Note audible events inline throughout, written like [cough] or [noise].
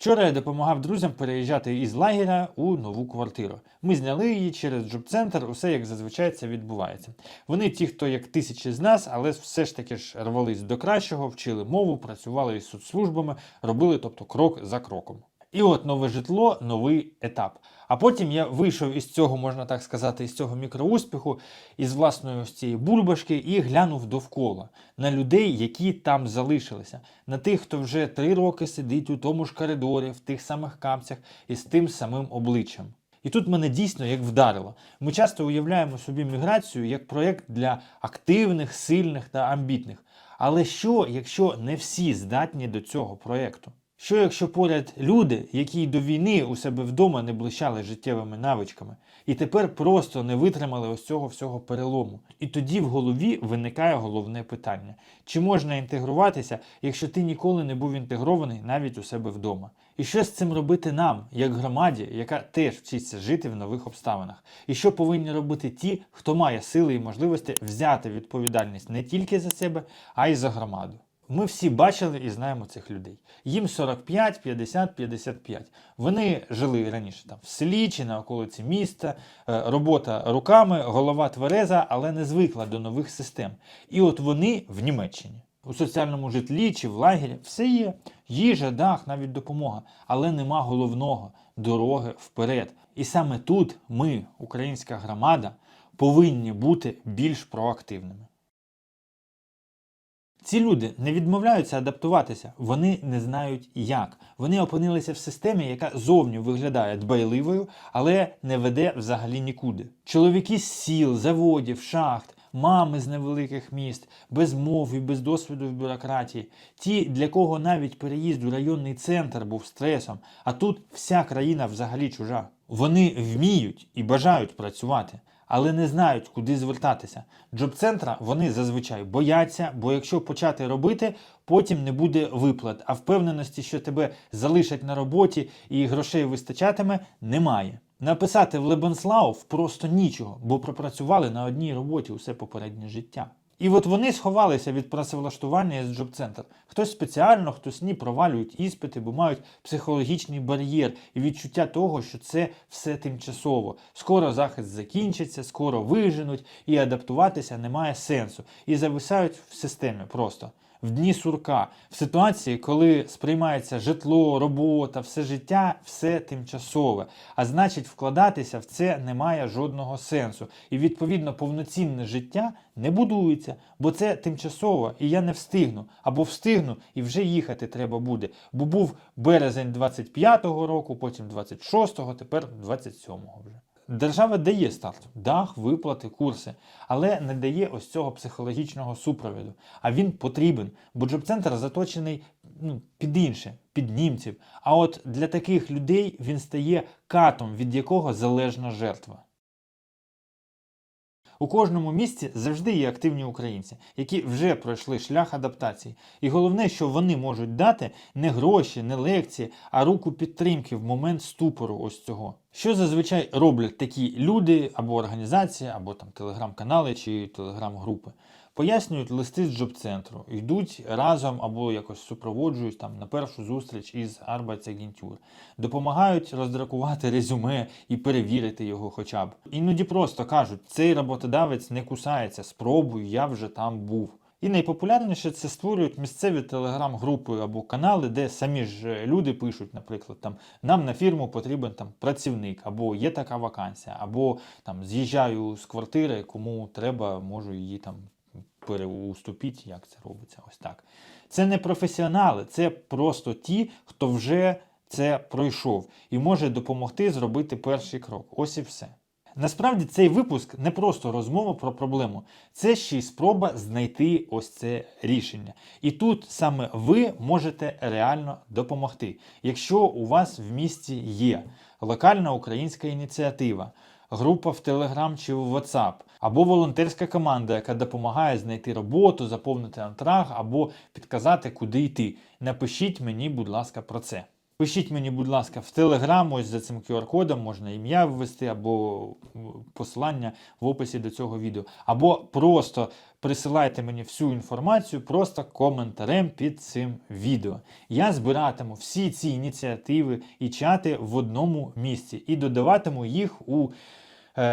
Вчора я допомагав друзям переїжджати із лагеря у нову квартиру. Ми зняли її через джоб-центр, усе як зазвичай це відбувається. Вони ті, хто як тисячі з нас, але все ж таки ж рвались до кращого, вчили мову, працювали із соцслужбами, робили тобто крок за кроком. І от нове житло, новий етап. А потім я вийшов із цього, можна так сказати, із цього мікроуспіху, із власної ось цієї бульбашки і глянув довкола на людей, які там залишилися, на тих, хто вже три роки сидить у тому ж коридорі, в тих самих капцях і з тим самим обличчям. І тут мене дійсно як вдарило. Ми часто уявляємо собі міграцію як проєкт для активних, сильних та амбітних. Але що, якщо не всі здатні до цього проєкту? Що якщо поряд люди, які й до війни у себе вдома не блищали життєвими навичками, і тепер просто не витримали ось цього всього перелому? І тоді в голові виникає головне питання: чи можна інтегруватися, якщо ти ніколи не був інтегрований навіть у себе вдома? І що з цим робити нам, як громаді, яка теж вчиться жити в нових обставинах? І що повинні робити ті, хто має сили і можливості взяти відповідальність не тільки за себе, а й за громаду? Ми всі бачили і знаємо цих людей. Їм 45, 50, 55. Вони жили раніше там в селі чи на околиці міста, е, робота руками, голова твереза, але не звикла до нових систем. І от вони в Німеччині. У соціальному житлі чи в лагері все є. Їжа, дах, навіть допомога. Але нема головного дороги вперед. І саме тут ми, українська громада, повинні бути більш проактивними. Ці люди не відмовляються адаптуватися, вони не знають як. Вони опинилися в системі, яка зовні виглядає дбайливою, але не веде взагалі нікуди. Чоловіки з сіл, заводів, шахт, мами з невеликих міст, без мов і без досвіду в бюрократії, ті, для кого навіть переїзд у районний центр був стресом, а тут вся країна взагалі чужа. Вони вміють і бажають працювати але не знають, куди звертатися. Джоб-центра вони зазвичай бояться, бо якщо почати робити, потім не буде виплат. А впевненості, що тебе залишать на роботі і грошей вистачатиме, немає. Написати в Лебенслауф просто нічого, бо пропрацювали на одній роботі усе попереднє життя. І от вони сховалися від працевлаштування з джоб-центр. Хтось спеціально, хтось ні провалюють іспити, бо мають психологічний бар'єр і відчуття того, що це все тимчасово. Скоро захист закінчиться, скоро виженуть, і адаптуватися немає сенсу. І зависають в системі просто в дні сурка, в ситуації, коли сприймається житло, робота, все життя, все тимчасове. А значить, вкладатися в це немає жодного сенсу. І відповідно повноцінне життя не будується, бо це тимчасово, і я не встигну. Або встигну, і вже їхати треба буде. Бо був березень 25-го року, потім 26-го, тепер 27-го вже. Держава дає старт, дах, виплати, курси, але не дає ось цього психологічного супровіду. А він потрібен, бо джоб-центр заточений ну, під інше, під німців. А от для таких людей він стає катом, від якого залежна жертва. У кожному місті завжди є активні українці, які вже пройшли шлях адаптації. І головне, що вони можуть дати не гроші, не лекції, а руку підтримки в момент ступору ось цього. Що зазвичай роблять такі люди або організації, або там телеграм-канали чи телеграм-групи? Пояснюють листи з джоб-центру, йдуть разом або якось супроводжують там на першу зустріч із Arbeitsagentur, допомагають роздракувати резюме і перевірити його хоча б. Іноді просто кажуть, цей роботодавець не кусається, спробуй, я вже там був. І найпопулярніше це створюють місцеві телеграм-групи або канали, де самі ж люди пишуть, наприклад, там нам на фірму потрібен там працівник, або є така вакансія, або там з'їжджаю з квартири, кому треба, можу її там переуступіть, як це робиться. Ось так. Це не професіонали, це просто ті, хто вже це пройшов і може допомогти зробити перший крок. Ось і все. Насправді цей випуск не просто розмова про проблему, це ще й спроба знайти ось це рішення. І тут саме ви можете реально допомогти, якщо у вас в місті є локальна українська ініціатива, група в Telegram чи в WhatsApp, або волонтерська команда, яка допомагає знайти роботу, заповнити антраг або підказати, куди йти. Напишіть мені, будь ласка, про це. Пишіть мені, будь ласка, в Телеграм, ось за цим QR-кодом можна ім'я ввести або посилання в описі до цього відео. Або просто присилайте мені всю інформацію просто коментарем під цим відео. Я збиратиму всі ці ініціативи і чати в одному місці і додаватиму їх у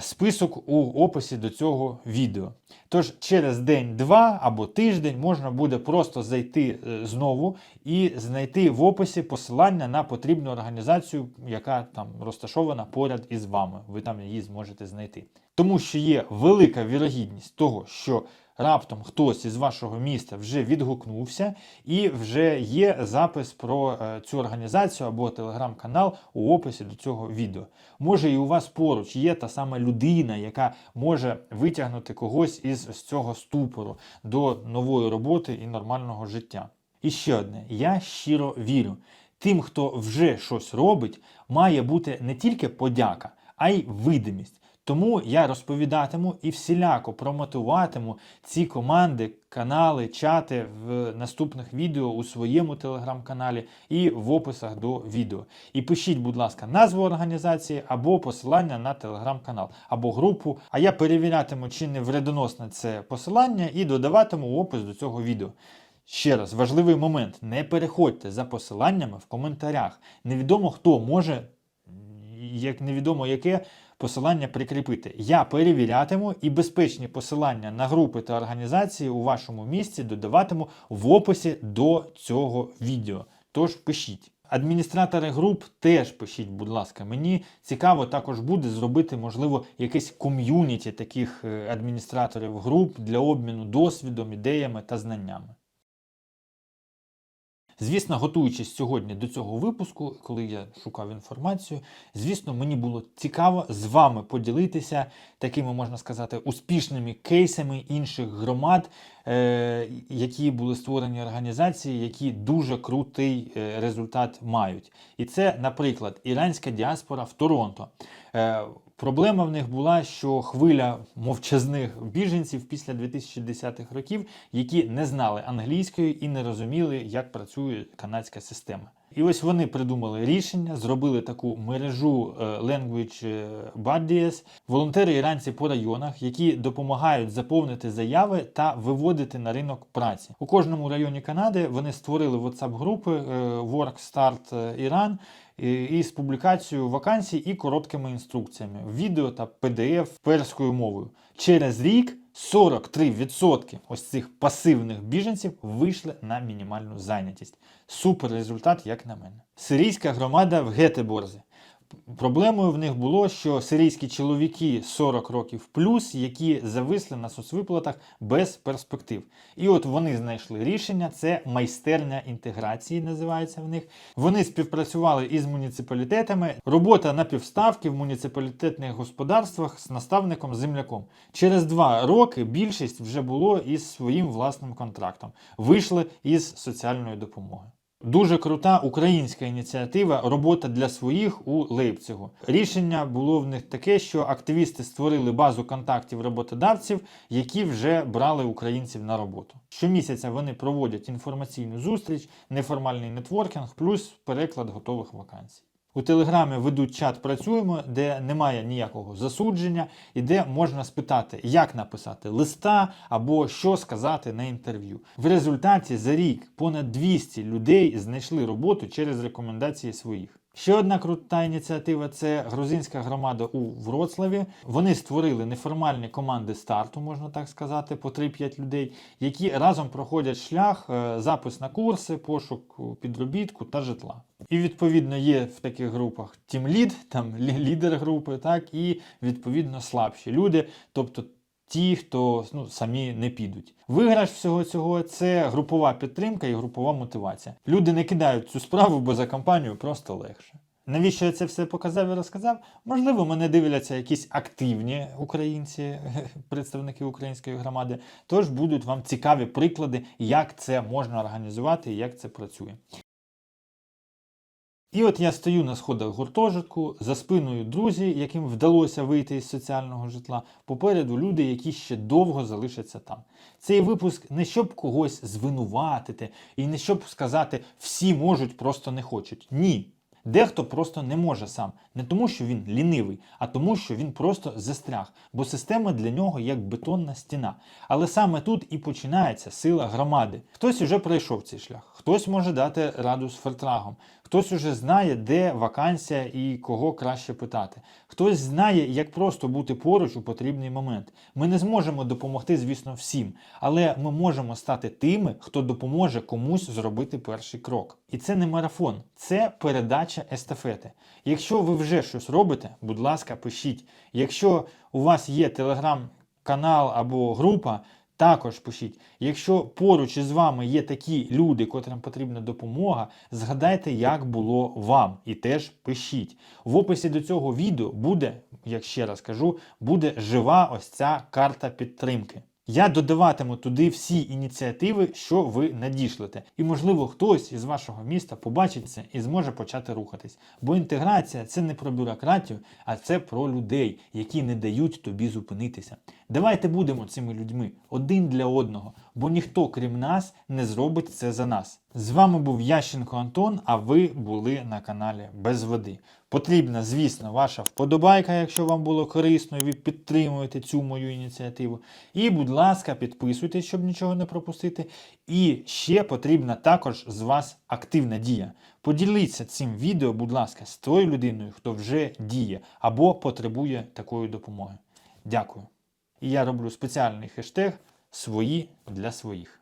список у описі до цього відео. Тож через день-два або тиждень можна буде просто зайти е, знову і знайти в описі посилання на потрібну організацію, яка там розташована поряд із вами. Ви там її зможете знайти. Тому що є велика вірогідність того, що раптом хтось із вашого міста вже відгукнувся, і вже є запис про е, цю організацію або телеграм-канал у описі до цього відео. Може, і у вас поруч є та сама людина, яка може витягнути когось із цього ступору до нової роботи і нормального життя. І ще одне: я щиро вірю. Тим, хто вже щось робить, має бути не тільки подяка, а й видимість. Тому я розповідатиму і всіляко промотуватиму ці команди, канали, чати в наступних відео у своєму телеграм-каналі і в описах до відео. І пишіть, будь ласка, назву організації або посилання на телеграм-канал, або групу. А я перевірятиму, чи не вредоносне це посилання, і додаватиму опис до цього відео. Ще раз, важливий момент: не переходьте за посиланнями в коментарях. Невідомо хто може, як невідомо яке посилання прикріпити. Я перевірятиму і безпечні посилання на групи та організації у вашому місці додаватиму в описі до цього відео. Тож пишіть. Адміністратори груп теж пишіть, будь ласка. Мені цікаво також буде зробити, можливо, якесь ком'юніті таких е, адміністраторів груп для обміну досвідом, ідеями та знаннями. Звісно, готуючись сьогодні до цього випуску, коли я шукав інформацію, звісно, мені було цікаво з вами поділитися такими, можна сказати, успішними кейсами інших громад, е, які були створені організації, які дуже крутий е, результат мають. І це, наприклад, іранська діаспора в Торонто. Е, Проблема в них була, що хвиля мовчазних біженців після 2010-х років, які не знали англійської і не розуміли, як працює канадська система. І ось вони придумали рішення, зробили таку мережу е, Language Buddies, волонтери іранці по районах, які допомагають заповнити заяви та виводити на ринок праці. У кожному районі Канади вони створили WhatsApp-групи е, Work Start Iran, і- і з публікацією вакансій і короткими інструкціями, відео та PDF перською мовою. Через рік 43% ось цих пасивних біженців вийшли на мінімальну зайнятість. Супер результат, як на мене. Сирійська громада в Гетеборзі. Проблемою в них було, що сирійські чоловіки 40 років плюс, які зависли на соцвиплатах без перспектив. І от вони знайшли рішення, це майстерня інтеграції, називається в них. Вони співпрацювали із муніципалітетами. Робота на півставки в муніципалітетних господарствах з наставником земляком. Через два роки більшість вже було із своїм власним контрактом. Вийшли із соціальної допомоги. Дуже крута українська ініціатива Робота для своїх у Лейпцигу. Рішення було в них таке, що активісти створили базу контактів роботодавців, які вже брали українців на роботу. Щомісяця вони проводять інформаційну зустріч, неформальний нетворкінг, плюс переклад готових вакансій. У телеграмі ведуть чат працюємо, де немає ніякого засудження, і де можна спитати, як написати листа або що сказати на інтерв'ю. В результаті за рік понад 200 людей знайшли роботу через рекомендації своїх. Ще одна крута ініціатива це грузинська громада у Вроцлаві. Вони створили неформальні команди старту, можна так сказати, по 3-5 людей, які разом проходять шлях, е, запис на курси, пошук підробітку та житла. І відповідно є в таких групах тімлід, там лідер групи, так і відповідно слабші люди, тобто ті, хто ну, самі не підуть. Виграш всього цього це групова підтримка і групова мотивація. Люди не кидають цю справу, бо за компанію просто легше. Навіщо я це все показав і розказав? Можливо, мене дивляться якісь активні українці, [laughs] представники української громади. Тож будуть вам цікаві приклади, як це можна організувати і як це працює. І от я стою на сходах гуртожитку, за спиною друзі, яким вдалося вийти із соціального житла, попереду люди, які ще довго залишаться там. Цей випуск не щоб когось звинуватити і не щоб сказати всі можуть, просто не хочуть. Ні. Дехто просто не може сам, не тому, що він лінивий, а тому, що він просто застряг, бо система для нього як бетонна стіна. Але саме тут і починається сила громади. Хтось уже пройшов цей шлях, хтось може дати раду з фертрагом, хтось уже знає, де вакансія і кого краще питати. Хтось знає, як просто бути поруч у потрібний момент. Ми не зможемо допомогти, звісно, всім, але ми можемо стати тими, хто допоможе комусь зробити перший крок. І це не марафон, це передача естафети. Якщо ви вже щось робите, будь ласка, пишіть. Якщо у вас є телеграм-канал або група, також пишіть. Якщо поруч із вами є такі люди, котрим потрібна допомога, згадайте, як було вам, і теж пишіть. В описі до цього відео буде, як ще раз кажу, буде жива ось ця карта підтримки. Я додаватиму туди всі ініціативи, що ви надішлете. І, можливо, хтось із вашого міста побачить це і зможе почати рухатись. Бо інтеграція це не про бюрократію, а це про людей, які не дають тобі зупинитися. Давайте будемо цими людьми один для одного, бо ніхто, крім нас, не зробить це за нас. З вами був Ященко Антон, а ви були на каналі Без води. Потрібна, звісно, ваша вподобайка, якщо вам було корисно, і ви підтримуєте цю мою ініціативу. І, будь ласка, підписуйтесь, щоб нічого не пропустити. І ще потрібна також з вас активна дія. Поділіться цим відео, будь ласка, з тою людиною, хто вже діє або потребує такої допомоги. Дякую. І я роблю спеціальний хештег свої для своїх.